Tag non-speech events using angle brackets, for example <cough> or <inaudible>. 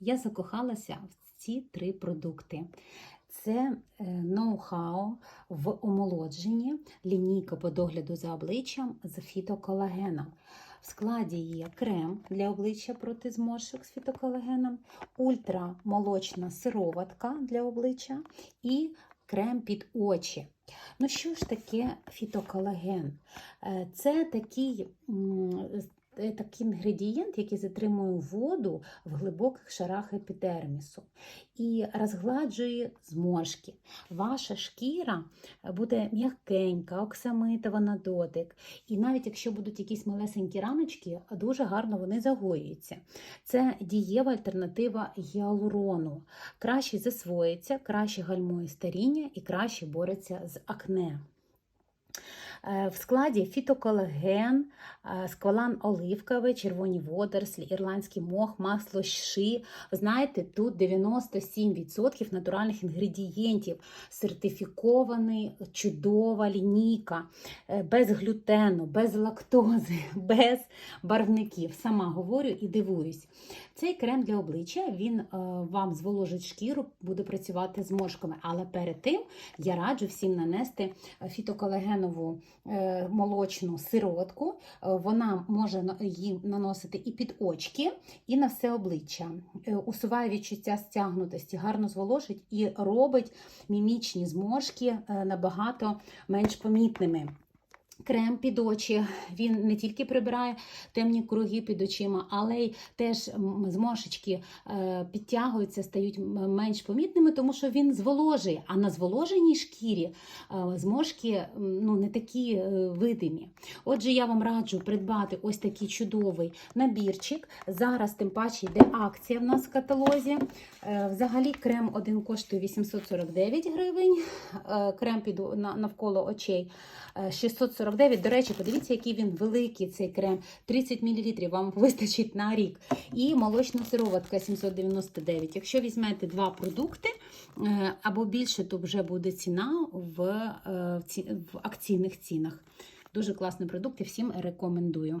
я закохалася в ці три продукти. Це е, ноу-хау в омолодженні, лінійка по догляду за обличчям з фітоколагеном. В складі є крем для обличчя проти зморшок з фітоколагеном, ультрамолочна сироватка для обличчя і крем під очі. Ну, що ж таке фітоколаген? Е, Це такий, е, такий інгредієнт, який затримує воду в глибоких шарах епідермісу і розгладжує зморшки. Ваша шкіра буде м'якенька, оксамитова на дотик. І навіть якщо будуть якісь малесенькі раночки, дуже гарно вони загоюються. Це дієва альтернатива гіалурону. Краще засвоїться, краще гальмує старіння і краще бореться з акне. Е, В складі фітоколаген, е, сквалан оливковий, червоні водорослі, ірландський мох, масло ши. Знаєте, тут 97% натуральних інгредієнтів, сертифікований, чудова лінійка, е, без глютену, без лактози, <laughs> без барвників. Сама говорю і дивуюсь. Цей крем для обличчя він вам зволожить шкіру, буде працювати з мошками. Але перед тим я раджу всім нанести фітоколагенову е, молочну сироватку. Е, Вона може її наносити і під очки, і на все обличчя. Е, Усуває відчуття стягнутості, гарно зволожить і робить мімічні зморшки е, набагато менш помітними. Крем під очі, він не тільки прибирає темні круги під очима, але й теж зморшечки е, підтягуються, стають менш помітними, тому що він зволожує. А на зволоженій шкірі е, зморшки ну, не такі е, видимі. Отже, я вам раджу придбати ось такий чудовий набірчик. Зараз, тим паче, йде акція в нас в каталозі. Взагалі, крем один коштує 849 гривень, крем під навколо очей 649. 49. До речі, подивіться, який він великий цей крем. 30 мл вам <laughs> вистачить на рік. І молочна сироватка 799. Якщо візьмете два продукти е, або більше, то вже буде ціна в, е, в акційних цінах. Дуже класний продукт і всім рекомендую.